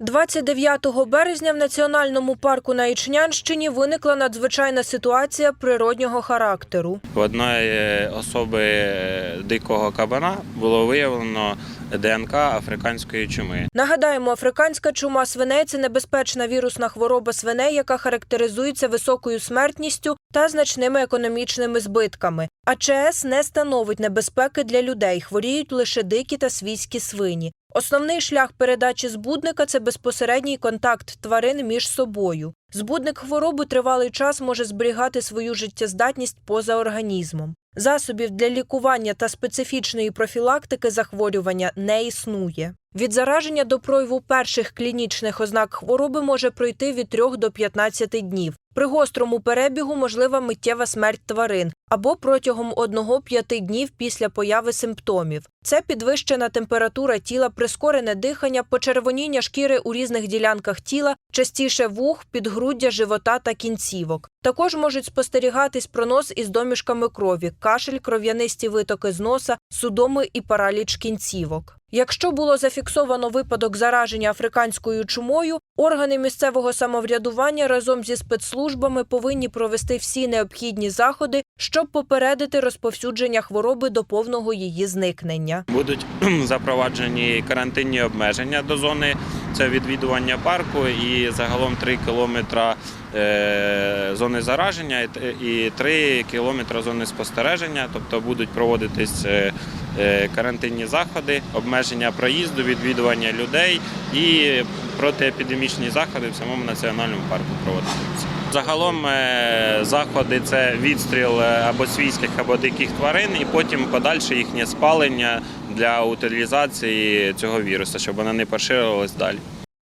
29 березня в національному парку на Ічнянщині виникла надзвичайна ситуація природнього характеру. В одної особи е, дикого кабана було виявлено ДНК африканської чуми. Нагадаємо, африканська чума свиней це небезпечна вірусна хвороба свиней, яка характеризується високою смертністю та значними економічними збитками. А ЧС не становить небезпеки для людей, хворіють лише дикі та свійські свині. Основний шлях передачі збудника це безпосередній контакт тварин між собою. Збудник хвороби тривалий час може зберігати свою життєздатність поза організмом. Засобів для лікування та специфічної профілактики захворювання не існує. Від зараження до прояву перших клінічних ознак хвороби може пройти від 3 до 15 днів. При гострому перебігу можлива миттєва смерть тварин або протягом 1-5 днів після появи симптомів. Це підвищена температура тіла, прискорене дихання, почервоніння шкіри у різних ділянках тіла, частіше вух, підгруддя, живота та кінцівок. Також можуть спостерігатись пронос із домішками крові, кашель, кров'янисті витоки з носа, судоми і параліч кінцівок. Якщо було зафіксовано випадок зараження африканською чумою, органи місцевого самоврядування разом зі спецслужбами повинні провести всі необхідні заходи, щоб попередити розповсюдження хвороби до повного її зникнення. Будуть запроваджені карантинні обмеження до зони це відвідування парку і загалом 3 кілометра е, зони зараження і т- 3 кілометри зони спостереження. Тобто будуть проводитись е, е, карантинні заходи, обмеження проїзду, відвідування людей і протиепідемічні заходи в самому національному парку проводитимуться. Загалом е, заходи це відстріл е, або свійських, або диких тварин, і потім подальше їхнє спалення для утилізації цього вірусу, щоб вона не поширилась далі.